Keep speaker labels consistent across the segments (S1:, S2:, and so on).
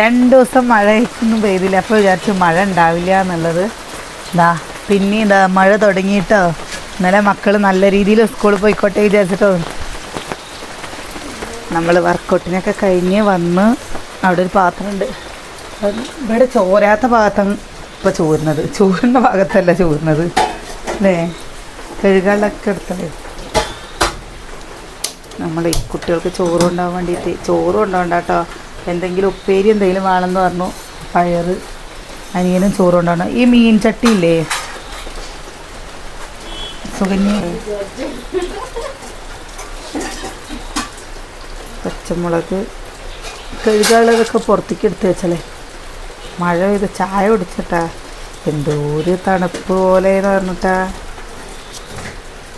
S1: രണ്ട് ദിവസം മഴയൊന്നും പെയ്തില്ല. അപ്പോൾ വിചാരിച്ചു മഴ ഉണ്ടാവില്ല എന്നുള്ളത്. ഇതാ പിന്നെ ഇതാ മഴ തുടങ്ങിയിട്ടോ. ഇന്നലെ മക്കൾ നല്ല രീതിയിൽ സ്കൂളിൽ പോയിക്കോട്ടെ വിചാരിച്ചിട്ടോ. നമ്മൾ വർക്കൗട്ടിനൊക്കെ കഴിഞ്ഞ് വന്ന് അവിടെ ഒരു പാത്രമുണ്ട്. ഇവിടെ ചോരാത്ത ഭാഗത്താണ് ഇപ്പോൾ ചോരുന്നത്. ചോരുന്ന ഭാഗത്തല്ല ചോരുന്നത്. അല്ലേ കഴുകാളൊക്കെ എടുത്തത്. നമ്മൾ ഈ കുട്ടികൾക്ക് ചോറ് കൊണ്ടുപോകാൻ വേണ്ടിയിട്ട്. ചോറ് കൊണ്ടുപോകണ്ട കേട്ടോ. എന്തെങ്കിലും ഉപ്പേരി എന്തെങ്കിലും വേണമെന്ന് പറഞ്ഞു. പയർ അനിയനും ചോറ് കൊണ്ടാണ് ഈ മീൻ ചട്ടി ഇല്ലേ സുകന്യ. പച്ചമുളക്. കഴുകാളതൊക്കെ പുറത്തേക്ക് എടുത്ത് വെച്ചല്ലേ? മഴ പെയ്ത് ചായ കുടിച്ചിട്ടാ. എന്തോ ഒരു തണുപ്പ് പോലെ എന്ന് പറഞ്ഞിട്ടാ.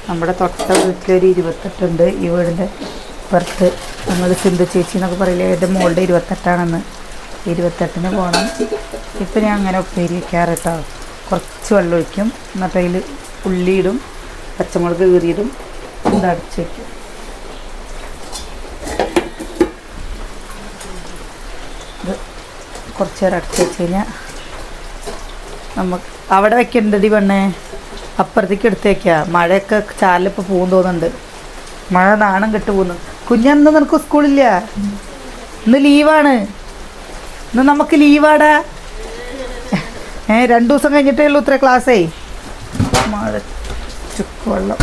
S1: നമ്മുടെ തൊട്ട വീട്ടിലൊരു ഇരുപത്തെട്ടുണ്ട് ഈ വീടിന്റെ. പുറത്ത് നമ്മൾ സിന്ധു ചേച്ചി എന്നൊക്കെ പറയില്ലേ എന്റെ മോളുടെ ഇരുപത്തെട്ടാണെന്ന്. ഇരുപത്തെട്ടിന് പോകണം ഇപ്പം ഞാൻ അങ്ങനെ ഉപ്പേരി വയ്ക്കാറ് കേട്ടോ കുറച്ച് വെള്ളം ഒഴിക്കും. എന്നിട്ട് അതിൽ ഉള്ളിയിടും പച്ചമുളക് കീറിയിടും. ഇത് അടച്ച് വയ്ക്കും ഇത് കുറച്ച് നേരം അടച്ച് വെച്ച് കഴിഞ്ഞാൽ നമുക്ക് അവിടെ വെക്കണ്ടടി പെണ്ണേ. അപ്പുറത്തേക്ക് എടുത്ത് വെക്കുക മഴയൊക്കെ ചാലിപ്പോൾ പോകും തോന്നുന്നുണ്ട്. മഴ നാണം കെട്ട് പോകുന്നു കുഞ്ഞന്ന് നിനക്ക് സ്കൂളില്ല? ഇന്ന് ലീവാണ്. ഇന്ന് നമുക്ക് ലീവാടാ. ഏ രണ്ടു ദിവസം കഴിഞ്ഞിട്ടേ ഉള്ളൂ ഇത്ര ക്ലാസ്സേ. മഴ ചുക്ക് വെള്ളം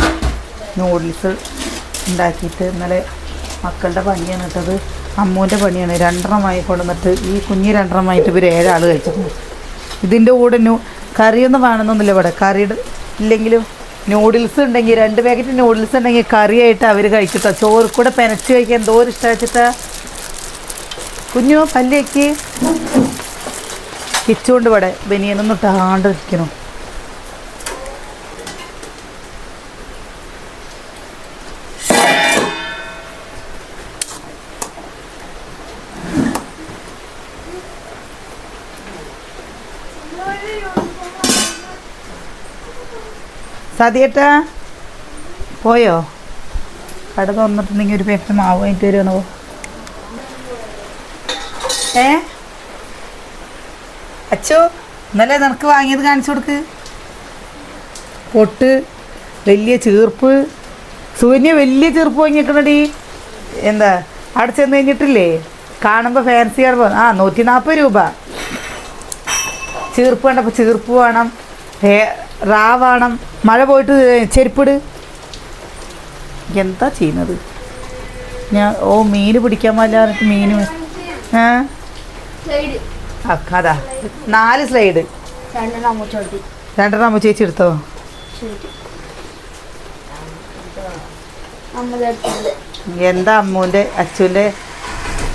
S1: നൂഡിൽസ് ഉണ്ടാക്കിയിട്ട് ഇന്നലെ മക്കളുടെ പണിയാണ് ഇട്ടത്. അമ്മൂന്റെ പണിയാണ്. രണ്ടെണ്ണമായി കൊണ്ടുവന്നിട്ട് ഈ കുഞ്ഞ് രണ്ടെണ്ണമായിട്ട് ഇവർ ഏഴാൾ കഴിച്ചിട്ടുണ്ട്. ഇതിന്റെ കൂടെ കറിയൊന്നും വേണമെന്നൊന്നുമില്ല ഇവിടെ. കറിയുടെ ഇല്ലെങ്കിലും നൂഡിൽസ് ഉണ്ടെങ്കിൽ രണ്ട് പാക്കറ്റ് നൂഡിൽസ് ഉണ്ടെങ്കിൽ കറിയായിട്ട് അവർ കഴിച്ചിട്ടോ? ചോറ് കൂടെ പെനച്ച് കഴിക്കാൻ എന്തോ ഒരു ഇഷ്ടം വെച്ചിട്ടാ? കുഞ്ഞു പല്ലേക്ക് കിച്ചുകൊണ്ട് ഇവിടെ. ബനിയനൊന്നും ഇട്ടാണ്ട് ഇരിക്കണു സതിയേട്ടാ പോയോ? കട തുറന്നിട്ടുണ്ടെങ്കിൽ ഒരു പേപ്പർ മാവ് വാങ്ങിട്ട് വരുവാണോ? ഏ? അച്ചോ ഇന്നലെ നിനക്ക് വാങ്ങിയത് കാണിച്ചു കൊടുക്ക്. പൊട്ട് വലിയ ചീർപ്പ്. സൂര്യ വലിയ ചീർപ്പ് വാങ്ങിക്കണടി എന്താ അവിടെ ചെന്ന് കഴിഞ്ഞിട്ടില്ലേ? കാണുമ്പോൾ ഫാൻസി കാണുമ്പോൾ ആ നൂറ്റി നാൽപ്പത് രൂപ. ചീർപ്പ് വേണ്ടപ്പോൾ ചീർപ്പ് വേണം. ഹേ- റാ വേണം മഴ പോയിട്ട് ചെരുപ്പിട്. എന്താ ചെയ്യുന്നത്? ഞാൻ ഓ മീൻ പിടിക്കാൻ പാടില്ല മീൻ ഏ?
S2: സൈഡ്
S1: ആ, അതാ. നാല് സ്ലൈഡ്.
S2: രണ്ടെണ്ണം
S1: അമ്മ ചേച്ചി എടുത്തോ? എന്താ അമ്മുവിന്റെ അച്ചുവിന്റെ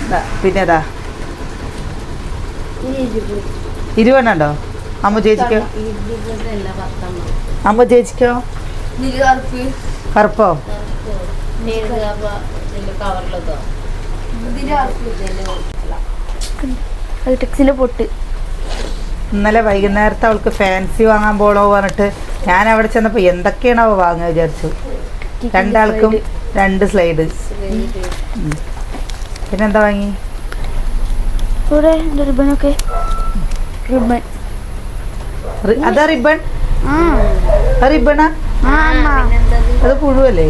S1: ദാ, പിന്നെ അതാ ഇരുവണ്ണുണ്ടോ അമ്മ ചേച്ചിക്കോ? അമ്മ ചേച്ചിക്കോ?
S2: കറുപ്പ്? പൊട്ട്.
S1: ഇന്നലെ വൈകുന്നേരത്തെ അവൾക്ക് ഫാൻസി വാങ്ങാൻ പോണോ പറഞ്ഞിട്ട് ഞാൻ അവിടെ ചെന്നപ്പോൾ എന്തൊക്കെയാണ് അവ വാങ്ങുക വിചാരിച്ചു. രണ്ടാൾക്കും രണ്ട് സ്ലൈഡ് പിന്നെന്താ വാങ്ങി?
S2: ഇവിടെ ഒക്കെ. റിബൺ
S1: അതാ റിബൺ? റിബണാ? അത് പുഴുവല്ലേ?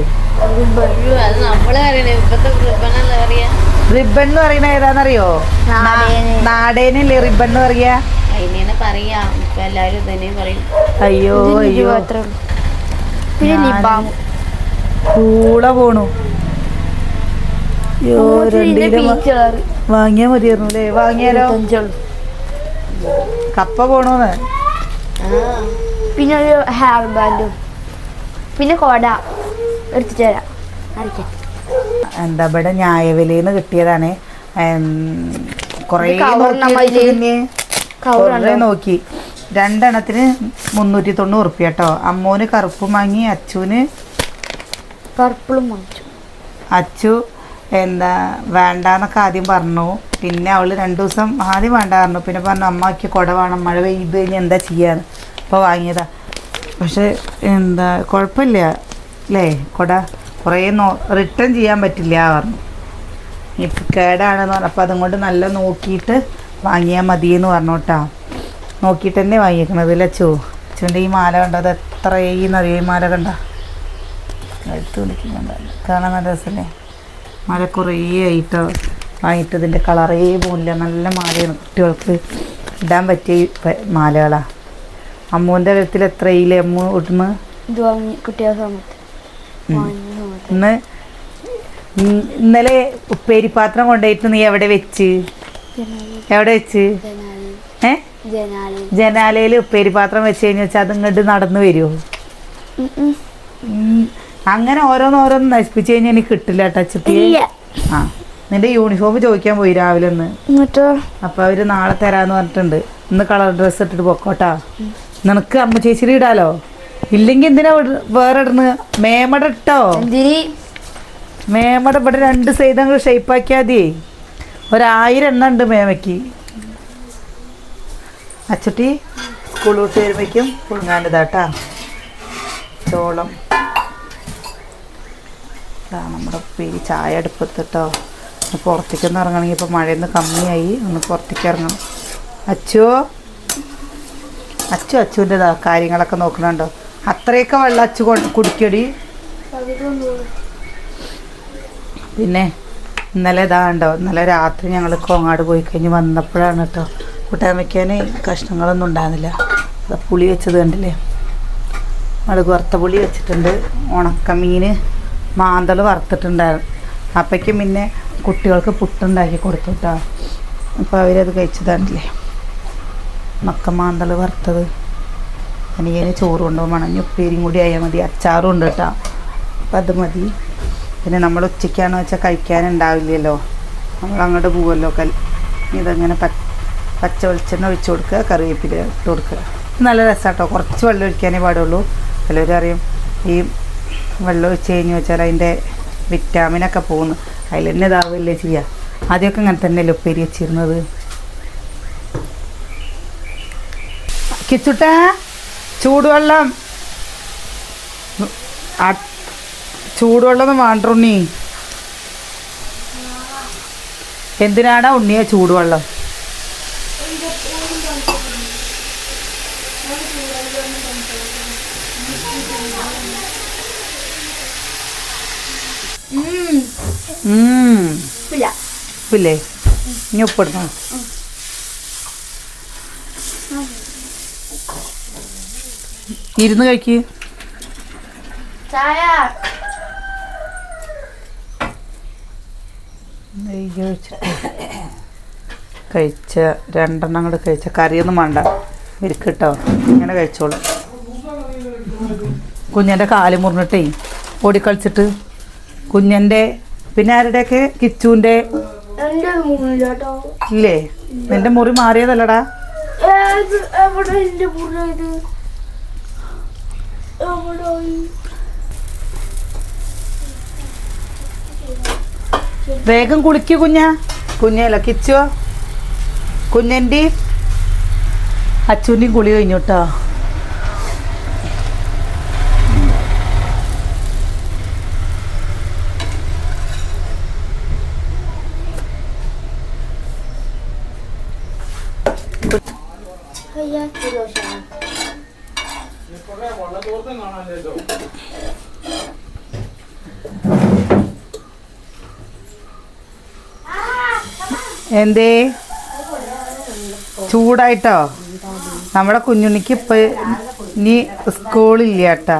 S1: റിബൺ എന്ന് പറയുന്ന ഏതാണെന്നറിയോ
S2: നാടേന്.
S1: നാടേനല്ലേ റിബൺ എന്ന് പറയാ? അയ്യോ അയ്യോ. കൂടെ പോണു. അയ്യോ വാങ്ങിയാ മതിയായിരുന്നു അല്ലേ വാങ്ങിയാലോ കപ്പ പോണോന്ന്.
S2: പിന്നെ ഒരു ഹെയർ ബാൻഡും പിന്നെ കോട. എടുത്തിട്ട് തരാം അരയ്ക്കാൻ
S1: എന്താ ഇവിടെ ന്യായവിലയിൽ കിട്ടിയതാണ്. കുറേ നോക്കി
S2: നമ്മളിൽ
S1: കുറേ നോക്കി. രണ്ടെണ്ണത്തിന് മുന്നൂറ്റി തൊണ്ണൂറ് ഉറുപ്പ്യ കേട്ടോ അമ്മൂന് കറുപ്പും വാങ്ങി അച്ചുവിന്
S2: വാങ്ങിച്ചു
S1: അച്ചു എന്താ വേണ്ടാന്നൊക്കെ ആദ്യം പറഞ്ഞു. പിന്നെ അവൾ രണ്ടു ദിവസം ആദ്യം വേണ്ട പറഞ്ഞു. പിന്നെ പറഞ്ഞു അമ്മയ്ക്ക് കുട വേണം. മഴ പെയ്ത് കഴിഞ്ഞാൽ എന്താ ചെയ്യാന്ന്? അപ്പോൾ വാങ്ങിയതാ. പക്ഷേ എന്താ കുഴപ്പമില്ല അല്ലേ കുട കുറേ നോ റിട്ടേൺ ചെയ്യാൻ പറ്റില്ല പറഞ്ഞു. ഇപ്പം കേടാണെന്ന് പറഞ്ഞു അപ്പോൾ അതും കൊണ്ട് നല്ല നോക്കിയിട്ട് വാങ്ങിയാൽ മതി എന്ന് പറഞ്ഞോട്ടാ. നോക്കിയിട്ട് തന്നെ വാങ്ങിയേക്കണത് ലച്ചു അച്ഛന്റെ ഈ മാല കണ്ടത് എത്ര ഈന്നറിയോ ഈ മാല കണ്ട? എടുത്ത് വിളിക്കുന്നുണ്ട് കാണാൻ നല്ല രസമല്ലേ മാല കുറേ ആയിട്ടോ? വാങ്ങിയിട്ട് ഇതിന്റെ കളറേ പോലില്ല. നല്ല മാലയാണ് കുട്ടികൾക്ക് ഇടാൻ പറ്റിയ മാലകളാണ് മാലകളാ. അമ്മുവിന്റെ കഴുത്തിൽ എത്ര ഇല്ലേ അമ്മു ഇടുന്നു ഇന്ന് ഇന്ന് ഇന്നലെ ഉപ്പേരി പാത്രം കൊണ്ടുപോയിട്ട് നീ എവിടെ വെച്ച്? എവിടെ വെച്ച്? ഏ?
S2: ജനാലയിൽ
S1: ജനാലയിൽ ഉപ്പേരി പാത്രം വെച്ച് കഴിഞ്ഞ് വെച്ചാൽ അത് ഇങ്ങോട്ട് നടന്നു വരുമോ. അങ്ങനെ ഓരോന്നോരോന്ന് നശിപ്പിച്ചു കഴിഞ്ഞാൽ എനിക്ക് കിട്ടില്ല ടച്ചപ്പി ആ. നിന്റെ യൂണിഫോം ചോദിക്കാൻ പോയി രാവിലെ ഒന്ന്. അപ്പൊ അവർ നാളെ തരാന്ന് പറഞ്ഞിട്ടുണ്ട്. ഇന്ന് കളർ ഡ്രസ്സ് ഇട്ടിട്ട് പൊക്കോട്ടാ. നിനക്ക് അമ്മ ചേച്ചിരി ഇടാലോ ഇല്ലെങ്കിൽ എന്തിനാ വേറെ ഇടുന്നത് മേമട ഇട്ടോ? മേമട ഇവിടെ രണ്ട് സൈഡ് അങ്ങ് ഷേപ്പാക്കിയാൽ മതി. ഒരായിരം എണ്ണ ഉണ്ട് മേമയ്ക്ക്. അച്ചട്ടി സ്കൂൾ വിട്ട് വരുമ്പോഴേക്കും പുഴുങ്ങാനിതാട്ടാ ചോളം. നമ്മുടെ പേര് ചായ അടുപ്പത്തിട്ടോ പുറത്തേക്കൊന്ന് ഇറങ്ങണമെങ്കിൽ ഇപ്പോൾ മഴയൊന്ന് കമ്മിയായി. ഒന്ന് പുറത്തേക്ക് ഇറങ്ങണം. അച്ചുവോ അച്ചു അച്ചുവിന്റെ കാര്യങ്ങളൊക്കെ നോക്കണുണ്ടോ അത്രയൊക്കെ വെള്ളം അച്ചു കുടിക്കടി. പിന്നെ ഇന്നലെ ഇതാണ്ടോ ഇന്നലെ രാത്രി ഞങ്ങൾ കോങ്ങാട് പോയി കഴിഞ്ഞ് വന്നപ്പോഴാണ് കേട്ടോ. കൂട്ടാൻ വയ്ക്കാൻ കഷ്ണങ്ങളൊന്നും ഉണ്ടാകുന്നില്ല അത് പുളി വെച്ചത് കണ്ടില്ലേ? മുളക് വറുത്ത പുളി വെച്ചിട്ടുണ്ട്. ഉണക്കമീൻ മാന്തൾ വറുത്തിട്ടുണ്ടായിരുന്നു. അപ്പോഴേക്കും പിന്നെ കുട്ടികൾക്ക് പുട്ടുണ്ടാക്കി കൊടുത്തു കേട്ടോ. അപ്പോൾ അവരത് കഴിച്ചത് കണ്ടില്ലേ മക്ക മാന്തൾ വറുത്തത്. അനിയന് ചോറ് കൊണ്ടുപോകും മണഞ്ഞ ഉപ്പേരിയും കൂടി ആയാൽ മതി. അച്ചാറും ഉണ്ട് കേട്ടോ. അപ്പം അത് മതി. പിന്നെ നമ്മൾ ഉച്ചയ്ക്കാണെന്ന് വെച്ചാൽ കഴിക്കാനുണ്ടാവില്ലല്ലോ. നമ്മൾ അങ്ങോട്ട് പോകുമല്ലോ കൽ ഇതങ്ങനെ പച്ച വെളിച്ചെണ്ണ ഒഴിച്ചു കൊടുക്കുക കറിവേപ്പില ഇട്ട് കൊടുക്കുക. നല്ല രസമാട്ടോ കുറച്ച് വെള്ളം ഒഴിക്കാനേ പാടുള്ളൂ. ചിലവർ അറിയും ഈ വെള്ളം ഒഴിച്ച് കഴിഞ്ഞ് വെച്ചാൽ അതിന്റെ വിറ്റാമിനൊക്കെ പോകുന്നു. അതിൽ തന്നെ ഇതാവില്ലേ ചെയ്യുക ആദ്യമൊക്കെ അങ്ങനെ തന്നെയല്ലേ ഉപ്പേരി വെച്ചിരുന്നത്. കിച്ചുട്ടാ ചൂടുവെള്ളം. ചൂടുവെള്ളം വേണ്ട ഉണ്ണി. എന്തിനാടാ ഉണ്ണിയെ ചൂടുവെള്ളം? ഉപ്പില്ലേ ഇനി ഉപ്പിടണോ. ഇരുന്ന് കഴിക്ക്. കഴിച്ച രണ്ടെണ്ണം കൂടെ കഴിച്ച കറിയൊന്നും വേണ്ട. ഇരിക്കട്ടോ ഇങ്ങനെ കഴിച്ചോളൂ. കുഞ്ഞന്റെ കാൽ മുറിഞ്ഞിട്ടേ ഓടിക്കളിച്ചിട്ട് കുഞ്ഞന്റെ പിന്നെ ആരുടെയൊക്കെ?
S2: കിച്ചുവിന്റെ
S1: ഇല്ലേ? നിന്റെ മുറി മാറിയതല്ലടാ
S2: ഏത് എവിടെ എന്റെ മുറി ഇത് എവിടെ
S1: വേഗം കുളിക്കൂ കുഞ്ഞ. കുഞ്ഞല്ല കിച്ചോ. കുഞ്ഞന്റെ അച്ഛന്റെയും കുളി കഴിഞ്ഞോട്ടോ
S2: അയ്യാ ദോശ
S1: എന്തേ? ചൂടായിട്ടോ? നമ്മുടെ കുഞ്ഞുണ്ണിക്ക് ഇപ്പൊ ഇനി സ്കൂളില്ല കേട്ടോ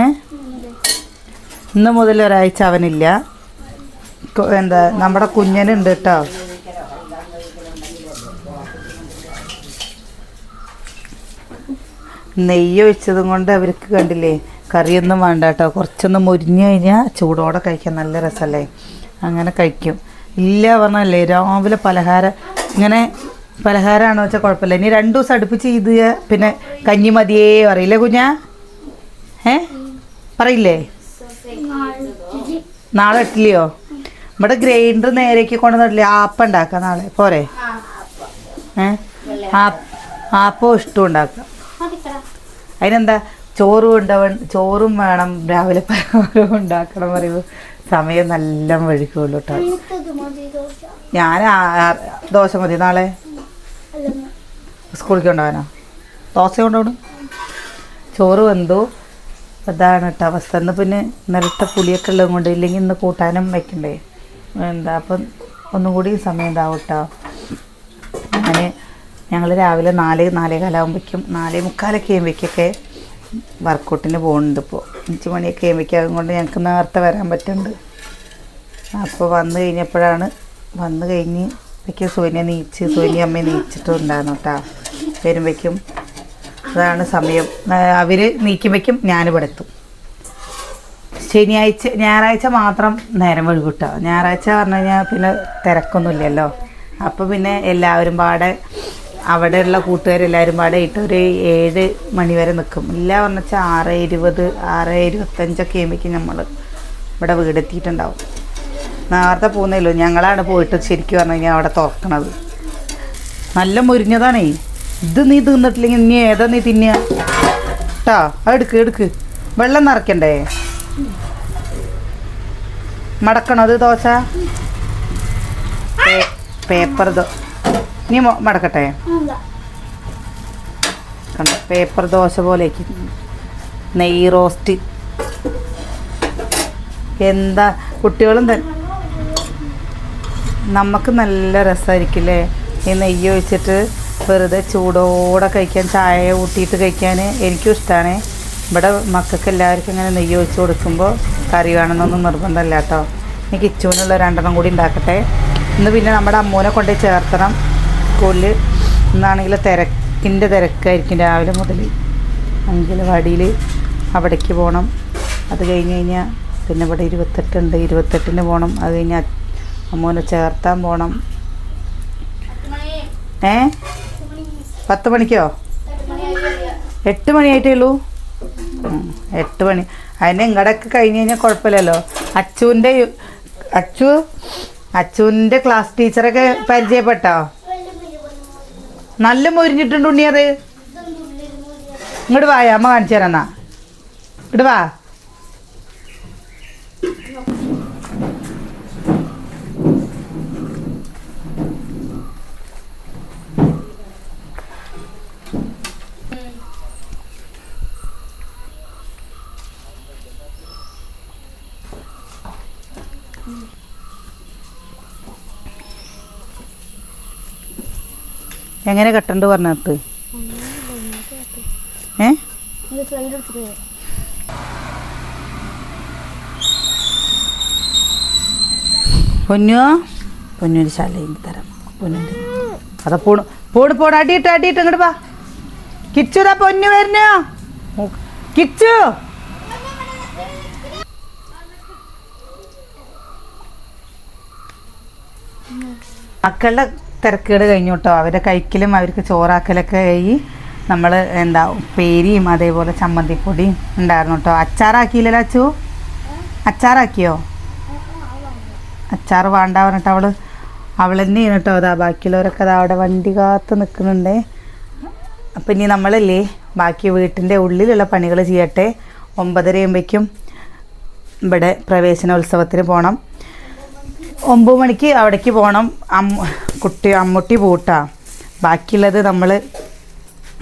S1: ഏ? ഇന്ന് മുതൽ ഒരാഴ്ച അവനില്ല. എന്താ നമ്മുടെ കുഞ്ഞനുണ്ട് കേട്ടോ നെയ്യ് ഒഴിച്ചതും കൊണ്ട് അവർക്ക് കണ്ടില്ലേ കറിയൊന്നും വേണ്ട കേട്ടോ കുറച്ചൊന്ന് മുരിഞ്ഞു കഴിഞ്ഞാൽ ചൂടോടെ കഴിക്കാൻ നല്ല രസമല്ലേ അങ്ങനെ കഴിക്കും. ഇല്ല പറഞ്ഞല്ലേ രാവിലെ പലഹാരം ഇങ്ങനെ പലഹാരമാണോ വെച്ചാൽ കുഴപ്പമില്ല. ഇനി രണ്ടു ദിവസം അടുപ്പിച്ച് ചെയ്ത് പിന്നെ കഞ്ഞി മതിയേ പറയില്ലേ കുഞ്ഞാ? ഏ? പറയില്ലേ? നാളെ ഇട്ടില്ലയോ ഇവിടെ ഗ്രൈൻഡർ നേരേക്ക് കൊണ്ടുവന്നിട്ടില്ലേ ആപ്പ ഉണ്ടാക്കാം നാളെ പോരെ? ഏ? ആപ്പോ ഇഷ്ടം ഉണ്ടാക്കാം. അതിനെന്താ? ചോറും ഉണ്ടാവ ചോറും വേണം രാവിലെ പലഹാരവും ഉണ്ടാക്കണം പറയുമ്പോൾ സമയം നല്ല വഴുക്കുള്ളൂ കേട്ടോ ഞാൻ ദോശ മതി നാളെ. സ്കൂളിലേക്ക് കൊണ്ടുപോകാനോ? ദോശ കൊണ്ടുപോകണം. ചോറ് വെന്തു. അതാണ് കേട്ടോ അവസ്ഥ. ഇന്ന് പിന്നെ ഇന്നലത്തെ പുളിയൊക്കെ ഉള്ളത് കൊണ്ട് ഇല്ലെങ്കിൽ ഇന്ന് കൂട്ടാനും വെക്കണ്ടേ? എന്താ അപ്പം ഒന്നും കൂടി സമയം ഉണ്ടാവും കേട്ടോ. ഞാൻ ഞങ്ങൾ രാവിലെ നാല് നാലേ കാലാകുമ്പോഴേക്കും നാലേ മുക്കാലൊക്കെ ആകുമ്പോഴേക്കൊക്കെ വർക്കൗട്ടിന് പോകുന്നുണ്ട് ഇപ്പോൾ അഞ്ച് മണിയൊക്കെ ആകുമ്പോഴേക്കും കൊണ്ട് ഞങ്ങൾക്ക് നേരത്തെ വരാൻ പറ്റുന്നുണ്ട്. അപ്പോൾ വന്നു കഴിഞ്ഞപ്പോഴാണ് വന്നു കഴിഞ്ഞ് ഇപ്പോഴേക്കും സൂര്യനെ നീച്ച് സൂര്യ അമ്മ നീച്ചിട്ടുണ്ടായിരുന്നു കേട്ടോ. വരുമ്പോഴേക്കും അതാണ് സമയം. അവർ നീക്കുമ്പോഴേക്കും ഞാനിവിടെ എത്തും. ശനിയാഴ്ച ഞായറാഴ്ച മാത്രം നേരം വഴുകൂട്ടോ ഞായറാഴ്ച പറഞ്ഞു കഴിഞ്ഞാൽ പിന്നെ തിരക്കൊന്നുമില്ലല്ലോ. അപ്പോൾ പിന്നെ എല്ലാവരും പാടെ അവിടെയുള്ള കൂട്ടുകാരെല്ലാവരും പാടെ ഇട്ട് ഒരു ഏഴ് മണി വരെ നിൽക്കും ഇല്ല പറഞ്ഞു വെച്ചാൽ ആറ് ഇരുപത് ആറ് ഇരുപത്തഞ്ചൊക്കെ ആകുമ്പോഴേക്കും നമ്മൾ ഇവിടെ വീടെത്തിയിട്ടുണ്ടാവും. നേരത്തെ പോകുന്നല്ലോ ഞങ്ങളാണ് പോയിട്ട് ശരിക്കും പറഞ്ഞു കഴിഞ്ഞാൽ അവിടെ തുറക്കണത്. നല്ല മുരിഞ്ഞതാണേ. ഇത് നീ തിന്നിട്ടില്ലെങ്കിൽ നീ ഏതാ നീ തിന്നുക അത് എടുക്ക് എടുക്ക്. വെള്ളം നിറയ്ക്കണ്ടേ? മടക്കണോ അത് ദോശ? പേപ്പർ ദോ നീ മടക്കട്ടെ? കണ്ടോ? പേപ്പർ ദോശ പോലേക്ക് നെയ്യ് റോസ്റ്റ്. എന്താ? കുട്ടികളും തന്നെ നമുക്ക് നല്ല രസമായിരിക്കില്ലേ ഈ നെയ്യ് ഒഴിച്ചിട്ട് വെറുതെ ചൂടോടെ കഴിക്കാൻ ചായ ഊട്ടിയിട്ട് കഴിക്കാൻ എനിക്കും ഇഷ്ടമാണ് ഇവിടെ മക്കൾക്ക് എല്ലാവർക്കും ഇങ്ങനെ നെയ്യ് ഒഴിച്ച് കൊടുക്കുമ്പോൾ കറി വേണമെന്നൊന്നും നിർബന്ധമില്ല കേട്ടോ ഇനി കിച്ചുവിനുള്ള രണ്ടെണ്ണം കൂടി ഉണ്ടാക്കട്ടെ. ഇന്ന് പിന്നെ നമ്മുടെ അമ്മൂനെ കൊണ്ടുപോയി ചേർത്തണം. സ്കൂളിൽ ഇന്നാണെങ്കിൽ തിരക്കിന്റെ തിരക്കായിരിക്കും രാവിലെ മുതൽ അങ്കലവാടിയിൽ അവിടേക്ക് പോകണം അത് കഴിഞ്ഞ് കഴിഞ്ഞാൽ പിന്നെ ഇവിടെ ഇരുപത്തെട്ടുണ്ട്. ഇരുപത്തെട്ടിന് പോകണം അത് കഴിഞ്ഞാൽ അമ്മൂനെ ചേർത്താൻ പോകണം ഏ? പത്ത് മണിക്കോ? എട്ട് മണിയായിട്ടേ ഉള്ളൂ? എട്ട് മണി. അതിന് ഇങ്ങടൊക്കെ കഴിഞ്ഞ് കഴിഞ്ഞാൽ കുഴപ്പമില്ലല്ലോ. അച്ചുവിന്റെ അച്ചു? അച്ചുവിന്റെ ക്ലാസ് ടീച്ചറൊക്കെ പരിചയപ്പെട്ടോ? നല്ല മൊരിഞ്ഞിട്ടുണ്ട് ഉണ്ണി അത്? ഇങ്ങോട്ട് വായ അമ്മ കാണിച്ചു തരാന്നാ ഇങ്ങോട്ട് വാ. എങ്ങനെ കെട്ടണ്ട് പറഞ്ഞത് ഏ?
S2: പൊന്നോ?
S1: പൊന്നു പൊന്നൂര് ശാലയും തരാം. പൊന്നുണ്ട് അതാ പോണ്. പോട് പോട്. അടിയിട്ട് അടിയിട്ട് ഇങ്ങോട്ട് വാ. കിച്ചുതാ പൊന്നു വരുന്നോ. കിച്ചു. മക്കളുടെ തിരക്കുകൾ കഴിഞ്ഞു കേട്ടോ. അവരെ കഴിക്കലും അവർക്ക് ചോറാക്കലൊക്കെ കഴിഞ്ഞ് നമ്മൾ എന്താ ഉപ്പേരിയും അതേപോലെ ചമ്മന്തിപ്പൊടിയും ഉണ്ടായിരുന്നു കേട്ടോ. അച്ചാറാക്കിയില്ലല്ലോ അച്ചു? അച്ചാറാക്കിയോ? അച്ചാർ വേണ്ട പറഞ്ഞിട്ട് അവൾ തന്നെയാണ് കേട്ടോ അതാ ബാക്കിയുള്ളവരൊക്കെ അതാ അവിടെ വണ്ടി കാത്ത് നിൽക്കുന്നുണ്ടേ അപ്പം ഇനി നമ്മളല്ലേ ബാക്കി വീട്ടിന്റെ ഉള്ളിലുള്ള പണികൾ ചെയ്യട്ടെ. ഒമ്പതര ആകുമ്പോഴേക്കും ഇവിടെ പ്രവേശനോത്സവത്തിന് പോകണം ഒമ്പത് മണിക്ക് അവിടേക്ക് പോകണം അമ്മ കുട്ടി അമ്മുട്ടി പൂട്ടാ. ബാക്കിയുള്ളത് നമ്മൾ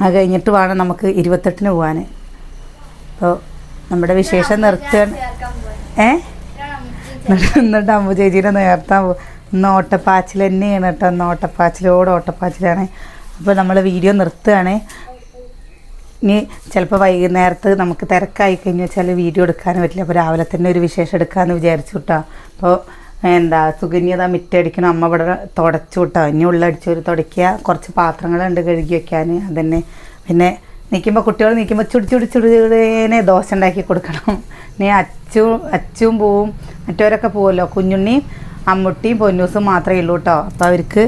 S1: അത് കഴിഞ്ഞിട്ട് വേണം നമുക്ക് ഇരുപത്തെട്ടിന് പോകാൻ അപ്പോൾ നമ്മുടെ വിശേഷം നിർത്തുക. ഏ? എന്നിട്ട് അമ്മു ചേച്ചീനെ നേർത്താൻ പോകും ഇന്ന് ഓട്ടപ്പാച്ചിൽ തന്നെയാണ് കേട്ടോ. ഇന്ന് ഓട്ടപ്പാച്ചിലോട് ഓട്ടപ്പാച്ചിലാണ്. അപ്പോൾ നമ്മൾ വീഡിയോ നിർത്തുകയാണ്. ഇനി ചിലപ്പോൾ വൈകുന്നേരത്ത് നമുക്ക് തിരക്കായി കഴിഞ്ഞ് വെച്ചാൽ വീഡിയോ എടുക്കാനും പറ്റില്ല. അപ്പോൾ രാവിലെ തന്നെ ഒരു വിശേഷം എടുക്കാമെന്ന് വിചാരിച്ചു കേട്ടോ. അപ്പോൾ എന്താ സുകന്യത മിറ്റടിക്കണം അമ്മ ഇവിടെ തുടച്ചു വിട്ടോ. ഇനി ഉള്ളടിച്ചൊരു തുടയ്ക്കുക കുറച്ച് പാത്രങ്ങളുണ്ട് കഴുകി വെക്കാൻ അതന്നെ. പിന്നെ നിൽക്കുമ്പോൾ കുട്ടികൾ നിൽക്കുമ്പോൾ ചുടി ചുടി ചുടിനെ ദോശ ഉണ്ടാക്കി കൊടുക്കണം. നീ അച്ചു അച്ചും പോവും മറ്റവരൊക്കെ പോവുമല്ലോ കുഞ്ഞുണ്ണിയും അമ്മുട്ടിയും പൊന്നൂസും മാത്രമേ ഉള്ളൂ കേട്ടോ. അപ്പോൾ അവർക്ക്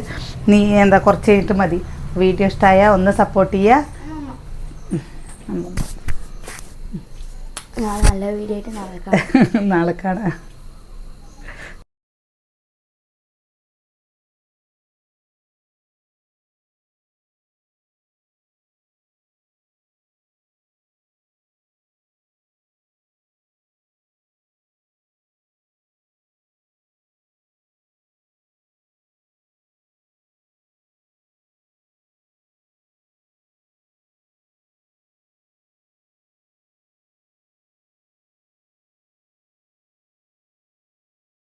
S1: നീ എന്താ കുറച്ച് കഴിഞ്ഞിട്ട് മതി. വീഡിയോ ഇഷ്ടമായ ഒന്ന് സപ്പോർട്ട് ചെയ്യുക
S2: നാളെ നല്ല വീഡിയോ ആയിട്ട് നാളെ കാണാം.
S1: നാളെ കാണാം.